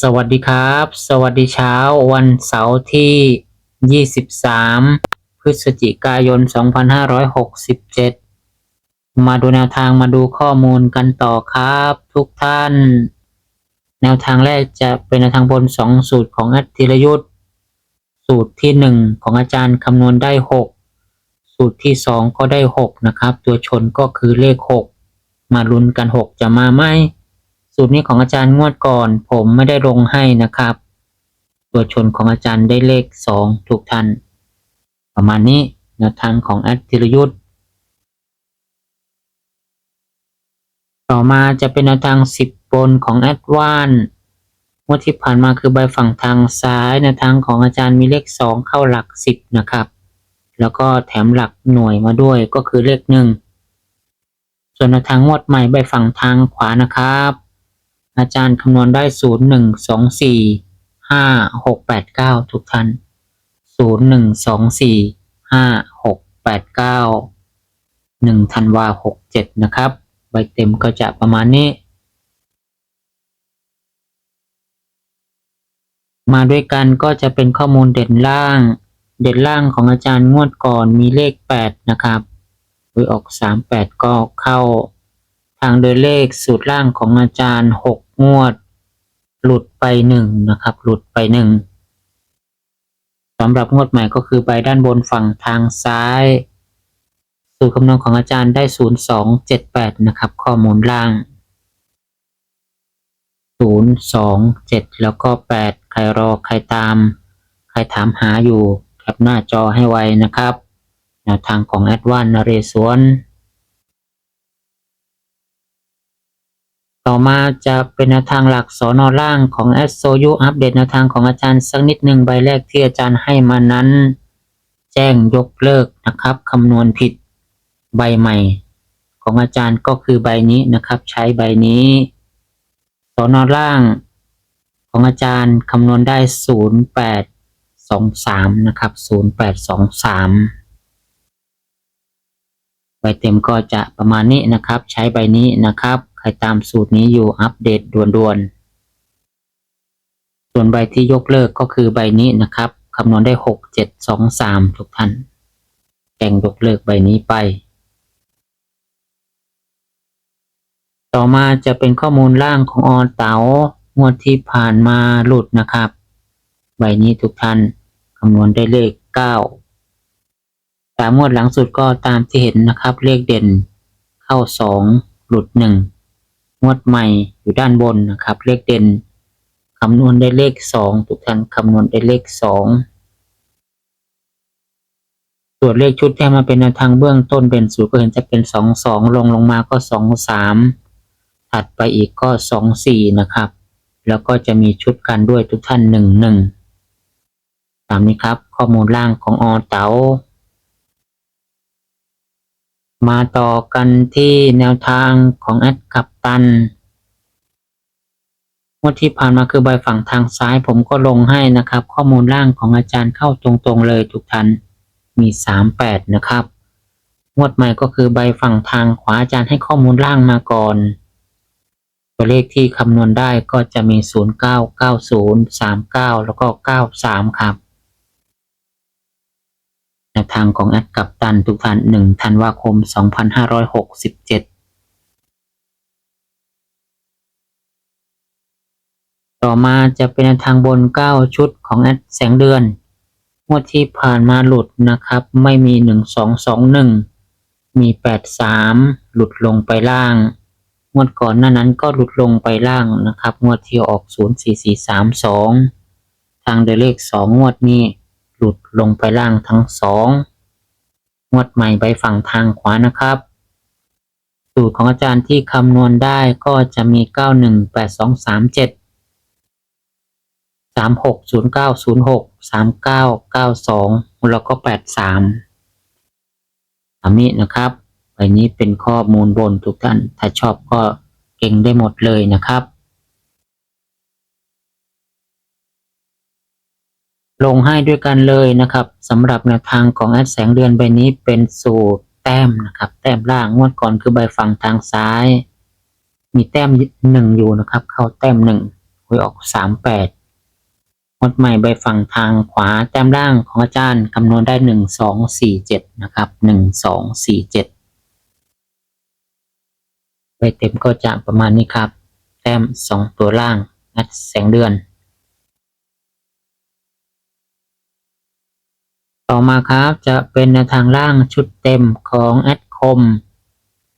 สวัสดีครับ สวัสดีเช้าวันเสาร์ที่ 23 พฤศจิกายน 2567 มาดูแนวทางมาดูข้อมูลกันต่อครับ ทุกท่าน แนวทางแรกจะเป็นแนวทางบน 2 สูตรของอัธิรยุทธ์สูตรที่ 1 ของอาจารย์คำนวณได้ 6 สูตรที่ 2 ก็ได้ 6 นะครับ ตัวชนก็คือเลข 6 มาลุ้นกัน 6 จะมาไหม สูตรนี้ของอาจารย์งวดก่อน ผมไม่ได้ลงให้นะครับ ตัวชนของอาจารย์ได้เลขสองทุกท่านประมาณนี้แนวทางของแอดธิรยุทธ์ต่อมาจะเป็นแนวทางสิบบนของแอดวานงวดที่ผ่านมาคือใบฝั่งทางซ้ายแนวทางของอาจารย์มีเลขสองเข้าหลักสิบนะครับ แล้วก็แถมหลักหน่วยมาด้วยก็คือเลขหนึ่งส่วนแนวทางงวดใหม่ใบฝั่งทางขวานะครับ อาจารย์คำนวณได้ศูนย์หนึ่งสองสี่ห้าหกแปดเก้าทุกท่านศูนย์หนึ่งสองสี่ห้าหกแปดเก้าหนึ่งธันวาหกเจ็ดนะครับ ใบเต็มก็จะประมาณนี้ มาด้วยกันก็จะเป็นข้อมูลเด่นล่าง เด่นล่างของอาจารย์งวดก่อนมีเลขแปดนะครับโดยออกสามแปดก็เข้า ทางโดยเลขสูตรล่างของอาจารย์หกงวด หลุดไปหนึ่งนะครับ หลุดไปหนึ่งสำหรับงวดใหม่ก็คือใบด้านบนฝั่งทางซ้าย สูตรคำนวณของอาจารย์ได้ศูนย์สองเจ็ดแปดนะครับ ข้อมูลล่างศูนย์สองเจ็ดแล้วก็แปดใครรอใครตาม ใครถามหาอยู่แคปหน้าจอให้ไวนะครับแนวทางของแอดวานนเรศวร ต่อมาจะเป็นแนวทางหลักสอนอล่างของ s อ u อัปเดตแนวทางของอาจารย์สักนิดหนึ่งใบแรกที่อาจารย์ให้มานั้น แจ้งยกเลิกนะครับคำนวณผิดใบใหม่ ของอาจารย์ก็คือใบนี้นะครับ ใช้ใบนี้สอนอล่างของอาจารย์คำนวณได้ 0823 นะครับ 0823 ใบเต็มก็จะประมาณนี้นะครับ ใช้ใบนี้นะครับ ใครตามสูตรนี้อยู่อัปเดตด่วนๆ ส่วนใบที่ยกเลิกก็คือใบนี้นะครับคำนวณได้หกเจ็ดสองสามทุกท่านแจ้งยกเลิกใบนี้ไป ต่อมาจะเป็นข้อมูลล่างของออนเต๋างวดที่ผ่านมาหลุดนะครับ ใบนี้ทุกท่านคำนวณได้เลขเก้าสามงวดหลังสุดก็ตามที่เห็นนะครับ เลขเด่นเข้าสองหลุดหนึ่ งวดใหม่อยู่ด้านบนนะครับ เลขเด่นคำนวณได้เลขสองทุกท่านคำนวณได้เลขสองส่วนเลขชุดที่มาเป็นแนวทางเบื้องต้นเป็นสูตรก็เห็นจะเป็นสองสองลงลงมาก็สองสามถัดไปอีกก็สองสี่นะครับ แล้วก็จะมีชุดกันด้วยทุกท่านหนึ่งหนึ่งตามนี้ครับ ข้อมูลล่างของอเต๋า มาต่อกันที่แนวทางของแอดกัปตันงวดที่ผ่านมาคือใบฝั่งทางซ้ายผมก็ลงให้นะครับ ข้อมูลล่างของอาจารย์เข้าตรงๆเลยทุกท่านมีสามแปดนะครับ งวดใหม่ก็คือใบฝั่งทางขวาอาจารย์ให้ข้อมูลล่างมาก่อน ตัวเลขที่คำนวณได้ก็จะมีศูนย์เก้าเก้าศูนย์สามเก้าแล้วก็เก้าสามครับ แนวทางของแอดกับตันทุกท่านหนึ่งธันวาคมสองพันห้าร้อยหกสิบเจ็ดต่อมาจะเป็นแนวทางบนเก้าชุดของแอดแสงเดือนงวดที่ผ่านมาหลุดนะครับ ไม่มีหนึ่งสองสองหนึ่งมีแปดสามหลุดลงไปล่าง งวดก่อนหน้านั้นก็หลุดลงไปล่างนะครับ งวดที่ออกศูนย์สี่สี่สามสองทางเดเลขสองงวดนี้ หลุดลงไปล่างทั้งสองงวดใหม่ใบฝั่งทางขวานะครับ สูตรของอาจารย์ที่คำนวณได้ก็จะมีเก้าหนึ่งแปดสองสามเจ็ดสามหกศูนย์เก้าศูนย์หกสามเก้าเก้าสองแล้วก็แปดสามนี้นะครับใบนี้เป็นข้อมูลบนทุกท่าน ถ้าชอบก็เก่งได้หมดเลยนะครับ ลงให้ด้วยกันเลยนะครับสำหรับแนวทางของแอดแสงเดือนใบนี้เป็นสูตรแต้มนะครับแต้มล่างงวดก่อนคือใบฝั่งทางซ้าย มีแต้มหนึ่งอยู่นะครับ เข้าแต้มหนึ่งหวยออกสามแปดงวดใหม่ใบฝั่งทางขวาแต้มล่างของอาจารย์คำนวณได้หนึ่งสองสี่เจ็ดนะครับหนึ่งสองสี่เจ็ดใบเต็มก็จะประมาณนี้ครับ แต้มสองตัวล่างแอดแสงเดือน ต่อมาครับจะเป็นแนวทางล่างชุดเต็มของแอดคม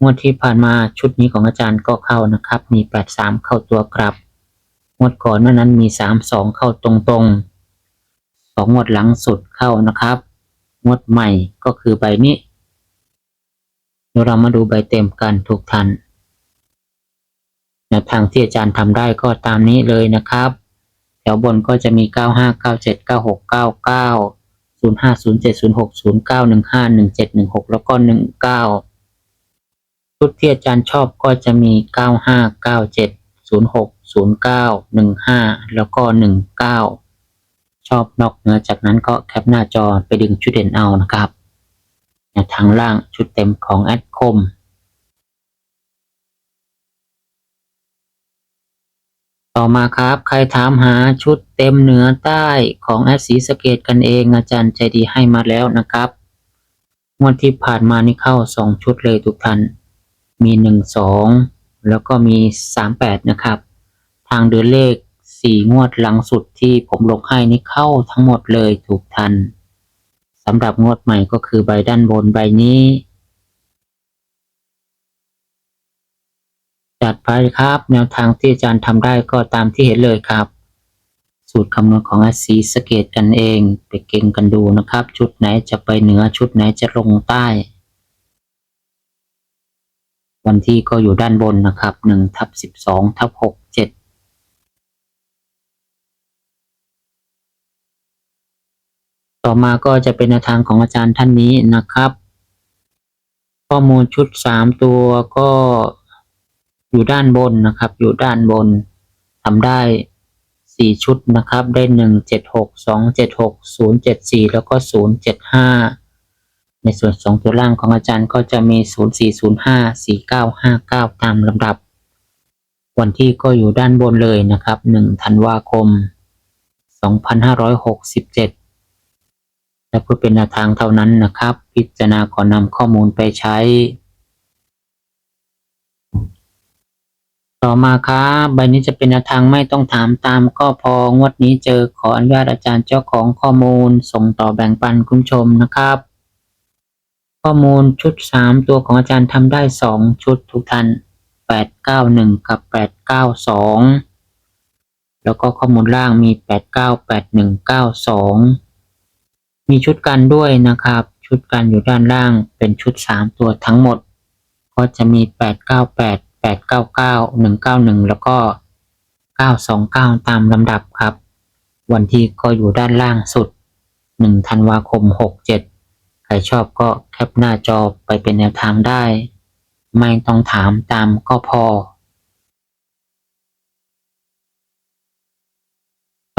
งวดที่ผ่านมาชุดนี้ของอาจารย์ก็เข้านะครับ มี 83 เข้าตัวกลับ งวดก่อนหนานั้นมี 32 เข้าตรงๆสองงวดหลังสุดเข้านะครับ งวดใหม่ก็คือใบนี้เดี๋ยวเรามาดูใบเต็มกันทุกท่านแนวทางที่อาจารย์ทำได้ก็ตามนี้เลยนะครับ แถวบนก็จะมี 95 97 96 99 ศูนย์ห้าศูนย์เจ็ดศูนย์หกศูนย์เก้าหนึ่งห้าหนึ่งเจ็ดหนึ่งหกแล้วก็หนึ่งเก้าชุดที่อาจารย์ชอบก็จะมีเก้าห้าเก้าเจ็ดศูนย์หกศูนย์เก้าหนึ่งห้าแล้วก็หนึ่งเก้าชอบนอกเหนือจากนั้นก็แคปหน้าจอไปดึงชุดเด่นเอานะครับทางล่างชุดเต็มของแอดคม ต่อมาครับ ใครถามหาชุดเต็มเหนือใต้ของแอดสีสเกตกันเองอาจารย์ใจดีให้มาแล้วนะครับงวดที่ผ่านมานี่เข้าสองชุดเลยทุกท่าน มีหนึ่งสองแล้วก็มีสามแปดนะครับ ทางเดือนเลขสี่งวดหลังสุดที่ผมลงให้นี่เข้าทั้งหมดเลยถูกทันสำหรับงวดใหม่ก็คือใบด้านบนใบนี้ จัดไปครับ แนวทางที่อาจารย์ทำได้ก็ตามที่เห็นเลยครับ สูตรคำนวณของอาซีสเกตกันเอง ไปเก่งกันดูนะครับ ชุดไหนจะไปเหนือชุดไหนจะลงใต้ วันที่ก็อยู่ด้านบนนะครับหนึ่งทับสิบสองทับหกเจ็ดต่อมาก็จะเป็นแนวทางของอาจารย์ท่านนี้นะครับ ข้อมูลชุดสามตัวก็ อยู่ด้านบนนะครับ อยู่ด้านบนทำได้สี่ชุดนะครับ ได้หนึ่งเจ็ดหกสองเจ็ดหกศูนย์เจ็ดสี่แล้วก็ศูนย์เจ็ดห้าในส่วนสองตัวล่างของอาจารย์ก็จะมีศูนย์สี่ศูนย์ห้าสี่เก้าห้าเก้าตามลำดับ วันที่ก็อยู่ด้านบนเลยนะครับหนึ่งธันวาคมสองพันห้าร้อยหกสิบเจ็ดและเพื่อเป็นแนวทางเท่านั้นนะครับ พิจารณาก่อนำข้อมูลไปใช้ ต่อมาครับใบนี้จะเป็นแนวทางไม่ต้องถามตามก็พองวดนี้เจอขออนุญาตอาจารย์เจ้าของข้อมูล ส่งต่อแบ่งปันคุณชมนะครับ ข้อมูลชุดสามตัวของอาจารย์ทำได้สองชุดทุกท่านแปดเก้าหนึ่งกับแปดเก้าสองแล้วก็ข้อมูลล่างมีแปดเก้าแปดหนึ่งเก้าสองมีชุดกันด้วยนะครับ ชุดกันอยู่ด้านล่างเป็นชุดสามตัวทั้งหมด ก็จะมีแปดเก้า แปดเก้าเก้าหนึ่งเก้าหนึ่งแล้วก็เก้าสองเก้าตามลำดับครับ วันที่ก็อยู่ด้านล่างสุดหนึ่งธันวาคมหกเจ็ดใครชอบก็แคปหน้าจอไปเป็นแนวทางได้ ไม่ต้องถามตามก็พอ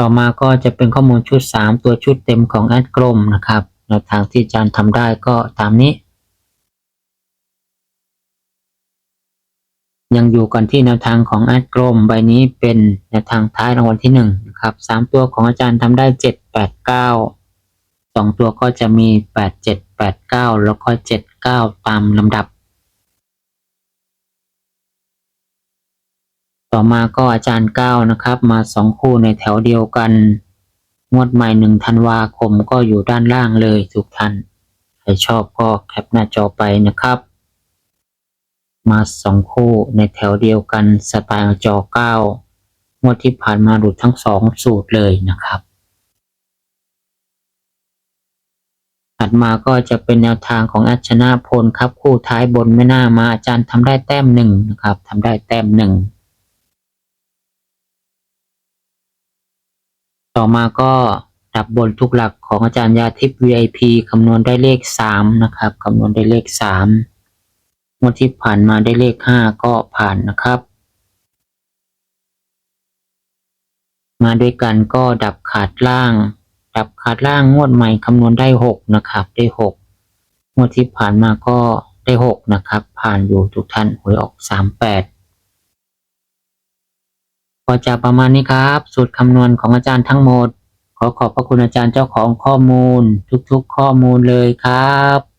ต่อมาก็จะเป็นข้อมูลชุด 3 ตัวชุดเต็มของแอดกลมนะครับแนวทางที่อาจารย์ทำได้ก็ตามนี้ ยังอยู่กันที่แนวทางของแอดกลมใบนี้เป็นแนวทางท้ายรางวัลที่1นงนะครับสามตัวของอาจารย์ทำได้7 8 9 2ตัวก็จะมี8 7 8 9แล้วก็7 9ตามลำดับ ต่อมาก็อาจารย์เก้านะครับ มาสองคู่ในแถวเดียวกัน งวดใหม่หนึ่งธันวาคมก็อยู่ด้านล่างเลยทุกท่านใครชอบก็แคปหน้าจอไปนะครับ มาสองคู่ในแถวเดียวกันสไตล์จอเก้างวดที่ผ่านมาหลุดทั้งสองสูตรเลยนะครับ ถัดมาก็จะเป็นแนวทางของอัชนะพลครับคู่ท้ายบนไม่น่ามาอาจารย์ทำได้แต้มหนึ่งนะครับทำได้แต้มหนึ่งต่อมาก็ดับบนทุกหลักของอาจารย์ยาทิพย์ VIP คำนวณได้เลขสามนะครับ คำนวณได้เลขสาม งวดที่ผ่านมาได้เลขห้าก็ผ่านนะครับ มาด้วยกันก็ดับขาดล่าง ดับขาดล่างงวดใหม่คำนวณได้หกนะครับ ได้หกงวดที่ผ่านมาก็ได้หกนะครับ ผ่านอยู่ทุกท่านหวยออกสามแปดก็จะประมาณนี้ครับ สูตรคำนวณของอาจารย์ทั้งหมด ขอขอบพระคุณอาจารย์เจ้าของข้อมูล ทุกๆข้อมูลเลยครับ